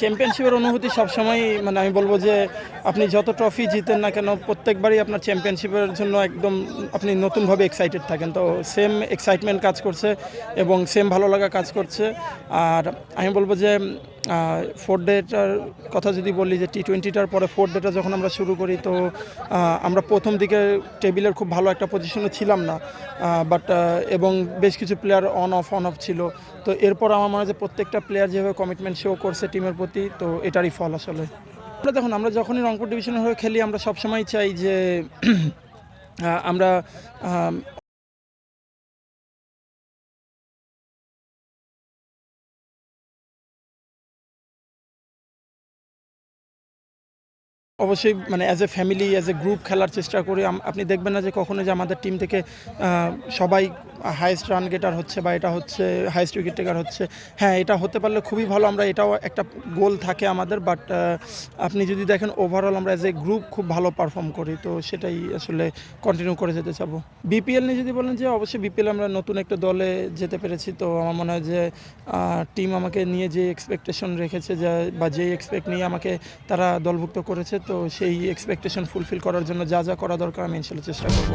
চ্যাম্পিয়নশিপের অনুভূতি সবসময় মানে আমি বলব যে আপনি যত ট্রফি জিতেন না কেন, প্রত্যেকবারই আপনার চ্যাম্পিয়নশিপের জন্য একদম আপনি নতুনভাবে এক্সাইটেড থাকেন। তো সেম এক্সাইটমেন্ট কাজ করছে এবং সেম ভালো লাগা কাজ করছে। আর আমি বলব যে ফোর ডেটার কথা যদি বলি যে টি টোয়েন্টিটার পরে ফোর ডেটা যখন আমরা শুরু করি, তো আমরা প্রথম দিকে টেবিলের খুব ভালো একটা পজিশনে ছিলাম না। বাট এবং বেশ কিছু player on off on off ছিল। তো এরপর আমার মনে হয় যে প্রত্যেকটা প্লেয়ার যেভাবে কমিটমেন্ট শো করছে টিমের প্রতি, তো এটারই ফল আসলে। আমরা দেখুন, আমরা যখনই রংপুর ডিভিশনের হয়ে খেলি, আমরা সবসময় চাই যে আমরা অবশ্যই মানে as a family as a group খেলার চেষ্টা করি আপনি দেখবেন না যে কখনো যে আমাদের টিম থেকে সবাই হাইয়েস্ট রান গেটার হচ্ছে বা এটা হচ্ছে হাইয়েস্ট উইকেট টেকার হচ্ছে। হ্যাঁ এটা হতে পারলে খুবই ভালো। আমরা এটাও একটা গোল থাকে আমাদের বাট আপনি যদি দেখেন ওভারঅল আমরা অ্যাজ এ গ্রুপ খুব ভালো পারফর্ম করি, তো সেটাই আসলে কন্টিনিউ করে যেতে চাবো। বিপিএল নিয়ে যদি বলেন যে অবশ্যই বিপিএল আমরা নতুন একটা দলে যেতে পেরেছি, তো আমার মনে হয় যে টিম আমাকে নিয়ে যে এক্সপেকটেশন রেখেছে যা, বা যেই এক্সপেক্ট নিয়ে আমাকে তারা দলভুক্ত করেছে, তো সেই এক্সপেকটেশন ফুলফিল করার জন্য যা যা করা দরকার আমি ইনশাল্লাহ চেষ্টা করব।